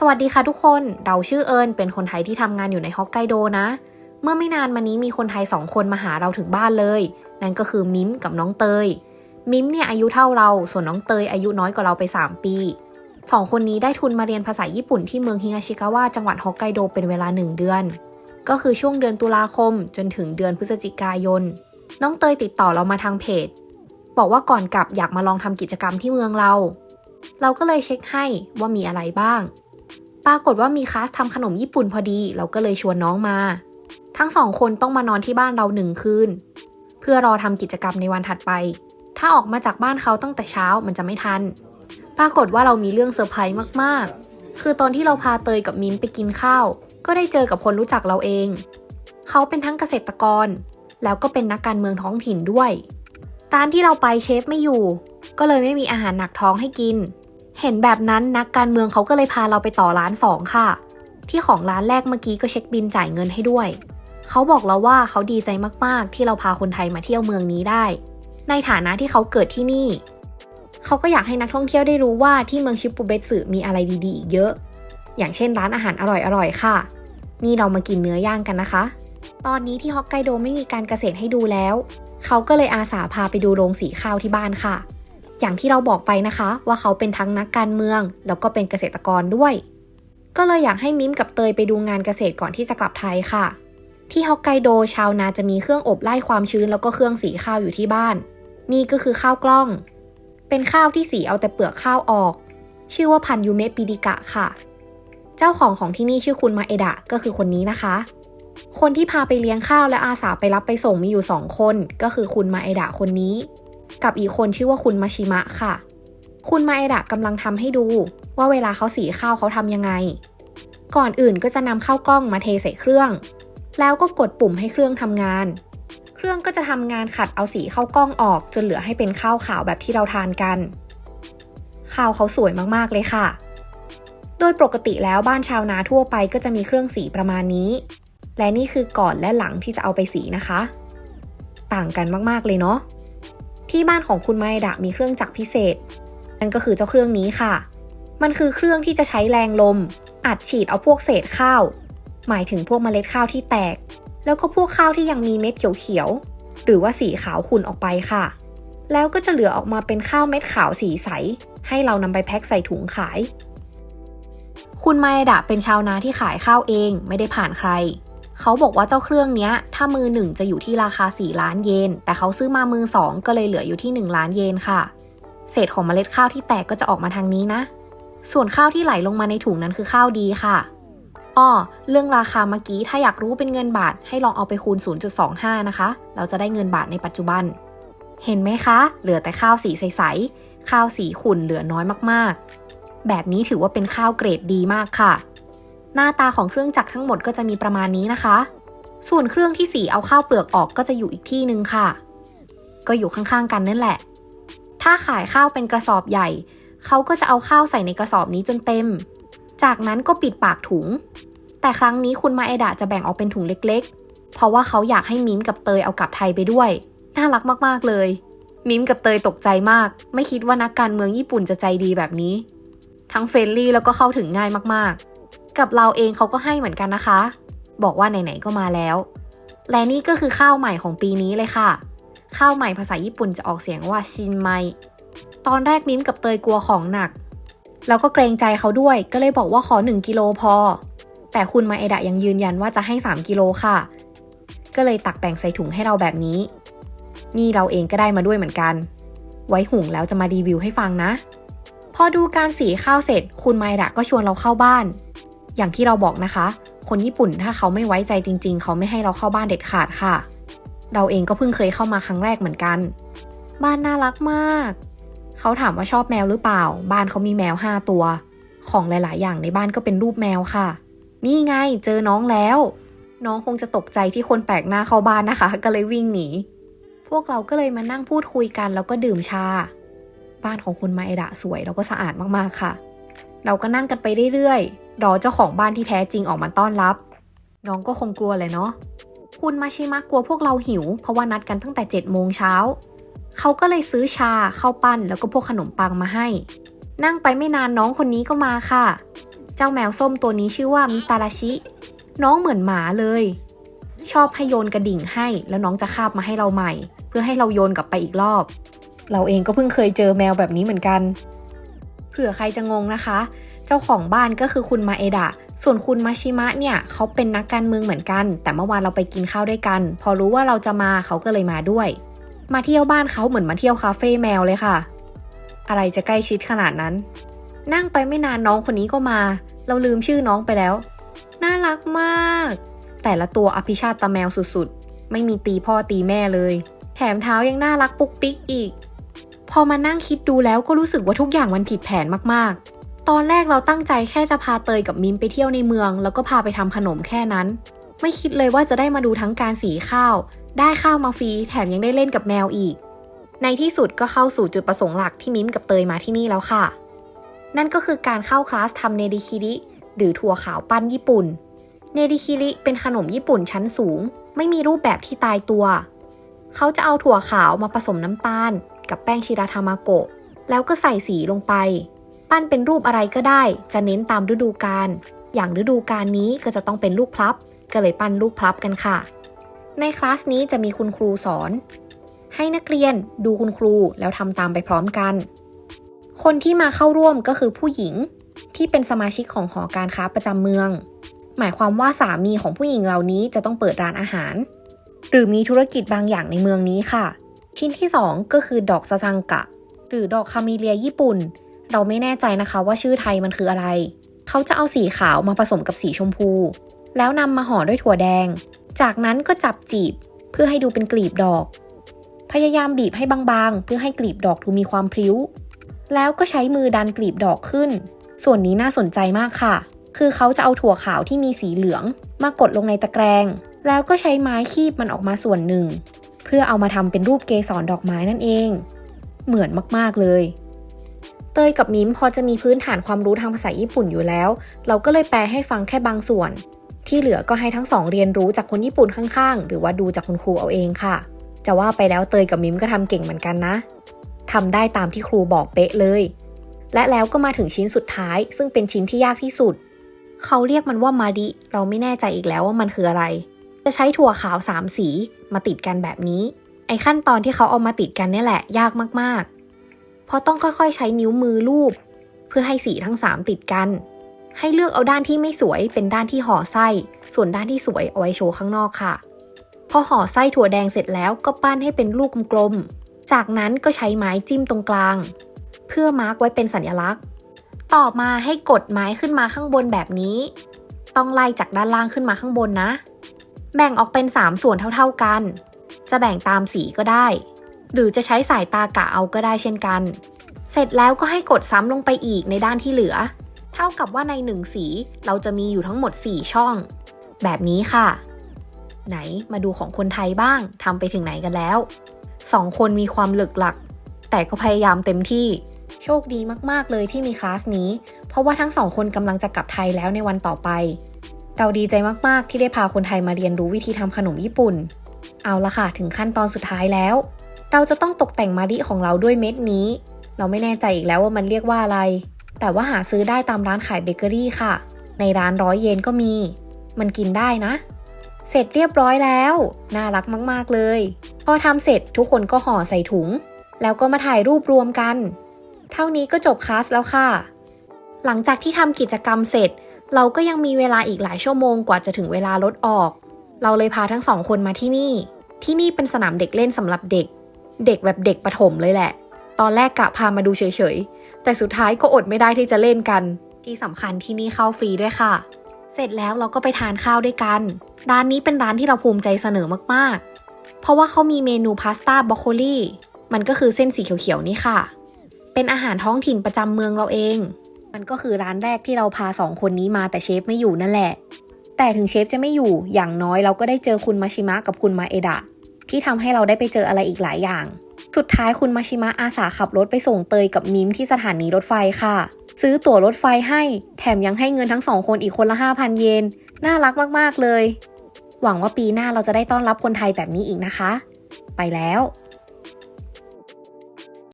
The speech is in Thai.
สวัสดีค่ะทุกคน เราชื่อเอิญเป็นคนไทยที่ทำงานอยู่ในฮอกไกโดนะ เมื่อไม่นานมานี้มีคนไทยสองคนมาหาเราถึงบ้านเลย นั่นก็คือมิมกับน้องเตย มิมเนี่ยอายุเท่าเรา ส่วนน้องเตยอายุน้อยกว่าเราไป 3 ปีสองคนนี้ได้ทุนมาเรียนภาษาญี่ปุ่นที่เมืองฮิงาชิกาวะจังหวัดฮอกไกโดเป็นเวลา 1 เดือน ก็คือช่วงเดือนตุลาคมจนถึงเดือนพฤศจิกายน น้องเตยติดต่อเรามาทางเพจ บอกว่าก่อนกลับอยากมาลองทำกิจกรรมที่เมืองเรา เราก็เลยเช็คให้ว่ามีอะไรบ้าง ปรากฏว่ามีคลาสทำขนมญี่ปุ่นพอดี เราก็เลยชวนน้องมา ทั้งสองคนต้องมานอนที่บ้านเราหนึ่งคืน เพื่อรอทำกิจกรรมในวันถัดไป ถ้าออกมาจากบ้านเขาตั้งแต่เช้ามันจะไม่ทัน ปรากฏว่าเรามีเรื่องเซอร์ไพรส์มากๆ คือตอนที่เราพาเตยกับมิ้นไปกินข้าว ก็ได้เจอกับคนรู้จักเราเอง เขาเป็นทั้งเกษตรกร แล้วก็เป็นนักการเมืองท้องถิ่นด้วยร้านที่เราไปเชฟไม่อยู่ ก็เลยไม่มีอาหารหนักท้องให้กิน เห็นแบบนั้นนักการเมืองเขาก็เลยพาเราไปต่อร้านสองค่ะ ที่ของร้านแรกเมื่อกี้ก็เช็คบินจ่ายเงินให้ด้วย เขาบอกเราว่าเขาดีใจมากๆ ที่เราพาคนไทยมาเที่ยวเมืองนี้ได้ ในฐานะที่เขาเกิดที่นี่ เขาก็อยากให้นักท่องเที่ยวได้รู้ว่าที่เมืองชิปปูเบตสึมีอะไรดีๆอีกเยอะ อย่างเช่นร้านอาหารอร่อยๆค่ะ นี่เรามากินเนื้อย่างกันนะคะ ตอนนี้ที่ฮอกไกโดไม่มีการเกษตรให้ดูแล้ว เขาก็เลยอาสาพาไปดูโรงสีข้าวที่บ้านค่ะ อย่างที่เราบอกไปนะคะ ว่าเขาเป็นทั้งนักการเมือง แล้วก็เป็นเกษตรกรด้วย ก็เลยอยากให้มิมกับเตยไปดูงานเกษตรก่อนที่จะกลับไทยค่ะ ที่ฮอกไกโดชาวนาจะมีเครื่องอบไล่ความชื้นแล้วก็เครื่องสีข้าวอยู่ที่บ้าน นี่ก็คือข้าวกล้อง เป็นข้าวที่สีเอาแต่เปลือกข้าวออก ชื่อว่าพันยูเมะปิดิกะค่ะ เจ้าของของที่นี่ชื่อคุณมาเอดะก็คือคนนี้นะคะคนที่พาไปเลี้ยงข้าวและอาสาไปรับไปส่งมีอยู่สองคน ก็คือคุณมาเอดะคนนี้ กับอีกคนชื่อว่าคุณมาชิมะค่ะ คุณมาเอดะกำลังทำให้ดูว่าเวลาเขาสีข้าวเขาทำยังไง ก่อนอื่นก็จะนำข้าวกล้องมาเทใส่เครื่อง แล้วก็กดปุ่มให้เครื่องทำงาน เครื่องก็จะทำงานขัดเอาสีข้าวกล้องออกจนเหลือให้เป็นข้าวขาวแบบที่เราทานกัน ข้าวเขาสวยมากๆเลยค่ะ โดยปกติแล้วบ้านชาวนาทั่วไปก็จะมีเครื่องสีประมาณนี้ และนี่คือก่อนและหลังที่จะเอาไปสีนะคะ ต่างกันมากๆเลยเนาะ ที่บ้านของคุณไมดะมีเครื่องจักรพิเศษ นั่นก็คือเจ้าเครื่องนี้ค่ะ มันคือเครื่องที่จะใช้แรงลม อัดฉีดเอาพวกเศษข้าว หมายถึงพวกเมล็ดข้าวที่แตก แล้วก็พวกข้าวที่ยังมีเม็ดเขียวๆ หรือว่าสีขาวขุ่นออกไปค่ะ แล้วก็จะเหลือออกมาเป็นข้าวเม็ดขาวสีใส ให้เรานำไปแพ็คใส่ถุงขาย คุณไมดะเป็นชาวนาที่ขายข้าวเองไม่ได้ผ่านใคร เขาบอกว่าเจ้าเครื่องเนี้ย ถ้ามือหนึ่งจะอยู่ที่ราคา 4 ล้านเยน แต่เขาซื้อมามือสองก็เลยเหลืออยู่ที่ 1 ล้านเยนค่ะ เศษของเมล็ดข้าวที่แตกก็จะออกมาทางนี้นะ ส่วนข้าวที่ไหลลงมาในถุงนั้นคือข้าวดีค่ะอ้อเรื่องราคาเมื่อกี้ถ้าอยากรู้เป็นเงินบาทให้ลองเอาไปคูณ 0.25 นะคะ เราจะได้เงินบาทในปัจจุบัน เห็นไหมคะ เหลือแต่ข้าวสีใสๆ ข้าวสีขุ่นเหลือน้อยมากๆ แบบนี้ถือว่าเป็นข้าวเกรดดีมากค่ะ หน้าตาของเครื่องจักรทั้งหมดก็จะมีประมาณนี้นะคะ ส่วนเครื่องที่สีเอาข้าวเปลือกออกก็จะอยู่อีกที่หนึ่งค่ะ ก็อยู่ข้างๆกันนั่นแหละ ถ้าขายข้าวเป็นกระสอบใหญ่ เขาก็จะเอาข้าวใส่ในกระสอบนี้จนเต็ม จากนั้นก็ปิดปากถุง แต่ครั้งนี้คุณมาเอดะจะแบ่งออกเป็นถุงเล็กๆ เพราะว่าเขาอยากให้มิมกับเตยเอากลับไทยไปด้วย น่ารักมากๆเลย มิมกับเตยตกใจมาก ไม่คิดว่านักการเมืองญี่ปุ่นจะใจดีแบบนี้ ทั้งเฟรนลี่แล้วก็เข้าถึงง่ายมากๆ กับเราเองเขาก็ให้เหมือนกันนะคะ บอกว่าไหนๆก็มาแล้ว และนี่ก็คือข้าวใหม่ของปีนี้เลยค่ะ ข้าวใหม่ภาษาญี่ปุ่นจะออกเสียงว่าชินไมตอนแรกมิ้มกับเตยกลัวของหนัก แล้วก็เกรงใจเขาด้วยก็เลยบอกว่าขอ 1 กิโลพอ แต่คุณมาเอดะยังยืนยันว่าจะให้ 3 กิโลค่ะ ก็เลยตักแบ่งใส่ถุงให้เราแบบนี้ นี่เราเองก็ได้มาด้วยเหมือนกัน ไว้หุงแล้วจะมารีวิวให้ฟังนะ พอดูการสีข้าวเสร็จคุณไมดะก็ชวนเราเข้าบ้าน อย่างที่เราบอกนะคะ คนญี่ปุ่นถ้าเขาไม่ไว้ใจจริง ๆ เขาไม่ให้เราเข้าบ้านเด็ดขาดค่ะ เราเองก็เพิ่งเคยเข้ามาครั้งแรกเหมือนกัน บ้านน่ารักมาก เขาถามว่าชอบแมวหรือเปล่า บ้านเขามีแมวห้าตัว ของหลาย ๆ อย่างในบ้านก็เป็นรูปแมวค่ะ นี่ไงเจอน้องแล้ว น้องคงจะตกใจที่คนแปลกหน้าเข้าบ้านนะคะ ก็เลยวิ่งหนีพวกเราก็เลยมานั่งพูดคุยกันแล้วก็ดื่มชา บ้านของคุณมาเอดะสวยแล้วก็สะอาดมากๆค่ะ เราก็นั่งกันไปเรื่อยๆ รอเจ้าของบ้านที่แท้จริงออกมาต้อนรับ น้องก็คงกลัวเลยเนาะคุณมาชิมะกลัวพวกเราหิว เพราะว่านัดกันตั้งแต่7จ็ดโมงเช้าเขาก็เลยซื้อชาข้าวปั้นแล้วก็พวกขนมปังมาให้ นั่งไปไม่นานน้องคนนี้ก็มาค่ะ เจ้าแมวส้มตัวนี้ชื่อว่ามิตาราชิ น้องเหมือนหมาเลย ชอบให้โยนกระดิ่งให้ แล้วน้องจะคาบมาให้เราใหม่ เพื่อให้เราโยนกลับไปอีกรอบ เราเองก็เพิ่งเคยเจอแมวแบบนี้เหมือนกัน เผื่อใครจะงงนะคะ เจ้าของบ้านก็คือคุณมาเอดะ ส่วนคุณมาชิมะเนี่ยเขาเป็นนักการเมืองเหมือนกัน แต่เมื่อวานเราไปกินข้าวด้วยกัน พอรู้ว่าเราจะมาเขาก็เลยมาด้วย มาเที่ยวบ้านเขาเหมือนมาเที่ยวคาเฟ่แมวเลยค่ะ อะไรจะใกล้ชิดขนาดนั้น นั่งไปไม่นานน้องคนนี้ก็มา เราลืมชื่อน้องไปแล้ว น่ารักมาก แต่ละตัวอภิชาติตาแมวสุดๆ ไม่มีตีพ่อตีแม่เลย แถมเท้ายังน่ารักปุกปิกอีก พอมานั่งคิดดูแล้วก็รู้สึกว่าทุกอย่างมันผิดแผนมากๆ ตอนแรกเราตั้งใจแค่จะพาเตยกับมิมไปเที่ยวในเมือง แล้วก็พาไปทำขนมแค่นั้น ไม่คิดเลยว่าจะได้มาดูทั้งการสีข้าว ได้ข้าวมาฟรีแถมยังได้เล่นกับแมวอีก ในที่สุดก็เข้าสู่จุดประสงค์หลักที่มิมกับเตยมาที่นี่แล้วค่ะ นั่นก็คือการเข้าคลาสทำเนดิคิริหรือถั่วขาวปั้นญี่ปุ่น เนดิคิริเป็นขนมญี่ปุ่นชั้นสูง ไม่มีรูปแบบที่ตายตัว เขาจะเอาถั่วขาวมาผสมน้ำตาล กับแป้งชิราทามาโกะ แล้วก็ใส่สีลงไป ปั้นเป็นรูปอะไรก็ได้ จะเน้นตามฤดูกาล อย่างฤดูกาลนี้ก็จะต้องเป็นลูกพลับ ก็เลยปั้นลูกพลับกันค่ะ ในคลาสนี้จะมีคุณครูสอน ให้นักเรียนดูคุณครูแล้วทำตามไปพร้อมกัน คนที่มาเข้าร่วมก็คือผู้หญิงที่เป็นสมาชิกของหอการค้าประจำเมือง หมายความว่าสามีของผู้หญิงเหล่านี้จะต้องเปิดร้านอาหาร หรือมีธุรกิจบางอย่างในเมืองนี้ค่ะ ชิ้นที่ 2 ก็คือดอกซาซังกะ หรือดอกคาเมเลียญี่ปุ่น เราไม่แน่ใจนะคะว่าชื่อไทยมันคืออะไร เขาจะเอาสีขาวมาผสมกับสีชมพู แล้วนำมาห่อด้วยถั่วแดง จากนั้นก็จับจีบเพื่อให้ดูเป็นกลีบดอก พยายามบีบให้บางๆ เพื่อให้กลีบดอกดูมีความพริ้ว แล้วก็ใช้มือดันกลีบดอกขึ้น ส่วนนี้น่าสนใจมากค่ะ คือเขาจะเอาถั่วขาวที่มีสีเหลือง มากดลงในตะแกรง แล้วก็ใช้ไม้คีบมันออกมาส่วนหนึ่ง เพื่อเอามาทำเป็นรูปเกสรดอกไม้นั่นเอง เหมือนมากๆเลย เตยกับมิมพอจะมีพื้นฐานความรู้ทางภาษาญี่ปุ่นอยู่แล้ว เราก็เลยแปลให้ฟังแค่บางส่วน ที่เหลือก็ให้ทั้งสองเรียนรู้จากคนญี่ปุ่นข้างๆ หรือว่าดูจากคุณครูเอาเองค่ะ จะว่าไปแล้วเตยกับมิมก็ทำเก่งเหมือนกันนะทำได้ตามที่ครูบอกเป๊ะเลย และแล้วก็มาถึงชิ้นสุดท้าย ซึ่งเป็นชิ้นที่ยากที่สุด เขาเรียกมันว่ามาดิ เราไม่แน่ใจอีกแล้วว่ามันคืออะไร จะใช้ถั่วขาวสามสีมาติดกันแบบนี้ ไอ้ขั้นตอนที่เขาเอามาติดกันเนี่ยแหละยากมากๆ เพราะต้องค่อยๆ ใช้นิ้วมือลูบเพื่อให้สีทั้งสามติดกัน ให้เลือกเอาด้านที่ไม่สวยเป็นด้านที่ห่อไส้ ส่วนด้านที่สวยเอาไว้โชว์ข้างนอกค่ะ พอห่อไส้ถั่วแดงเสร็จแล้วก็ปั้นให้เป็นลูกกลมๆ จากนั้นก็ใช้ไม้จิ้มตรงกลาง เพื่อมาร์กไว้เป็นสัญลักษณ์ ต่อมาให้กดไม้ขึ้นมาข้างบนแบบนี้ ต้องไล่จากด้านล่างขึ้นมาข้างบนนะ แบ่งออกเป็น 3 ส่วนเท่าๆกัน จะแบ่งตามสีก็ได้ หรือจะใช้สายตากะเอาก็ได้เช่นกัน เสร็จแล้วก็ให้กดซ้ำลงไปอีกในด้านที่เหลือ เท่ากับว่าในหนึ่งสีเราจะมีอยู่ทั้งหมด 4 ช่อง แบบนี้ค่ะ ไหนมาดูของคนไทยบ้างทำไปถึงไหนกันแล้วสองคนมีความหลึกหลัก แต่ก็พยายามเต็มที่โชคดีมาก ๆ เลยที่มีคลาสนี้ เพราะว่าทั้งสองคนกำลังจะกลับไทยแล้วในวันต่อไป เราดีใจมาก ๆ ที่ได้พาคนไทยมาเรียนรู้วิธีทำขนมญี่ปุ่น เอาละค่ะ ถึงขั้นตอนสุดท้ายแล้ว เราจะต้องตกแต่งมาดิของเราด้วยเม็ดนี้ เราไม่แน่ใจอีกแล้วว่ามันเรียกว่าอะไร แต่ว่าหาซื้อได้ตามร้านขายเบเกอรี่ค่ะ ในร้านร้อยเยนก็มี มันกินได้นะ เสร็จเรียบร้อยแล้ว น่ารักมาก ๆ เลย พอทำเสร็จทุกคนก็ห่อใส่ถุง แล้วก็มาถ่ายรูปรวมกัน เท่านี้ก็จบคลาสแล้วค่ะ หลังจากที่ทำกิจกรรมเสร็จ เราก็ยังมีเวลาอีกหลายชั่วโมงกว่าจะถึงเวลารถออก เราเลยพาทั้งสองคนมาที่นี่ ที่นี่เป็นสนามเด็กเล่นสำหรับเด็ก เด็กแบบเด็กประถมเลยแหละ ตอนแรกกะพามาดูเฉยๆ แต่สุดท้ายก็อดไม่ได้ที่จะเล่นกัน ที่สำคัญที่นี่เข้าฟรีด้วยค่ะ เสร็จแล้วเราก็ไปทานข้าวด้วยกัน ร้านนี้เป็นร้านที่เราภูมิใจเสนอมากๆ เพราะว่าเขามีเมนูพาสต้าบรอกโคลีมันก็คือเส้นสีเขียวๆนี่ค่ะ เป็นอาหารท้องถิ่นประจำเมืองเราเอง มันก็คือร้านแรกที่เราพาสองคนนี้มาแต่เชฟไม่อยู่นั่นแหละ แต่ถึงเชฟจะไม่อยู่อย่างน้อยเราก็ได้เจอคุณมาชิมะกับคุณมาเอดะที่ทำให้เราได้ไปเจออะไรอีกหลายอย่าง สุดท้ายคุณมาชิมะอาสาขับรถไปส่งเตยกับมิมที่สถานีรถไฟค่ะ ซื้อตั๋วรถไฟให้แถมยังให้เงินทั้งสองคนอีกคนละ 5,000 เยน น่ารักมาก ๆ เลย หวังว่าปีหน้าเราจะได้ต้อนรับคนไทยแบบนี้อีกนะคะ ไปแล้ว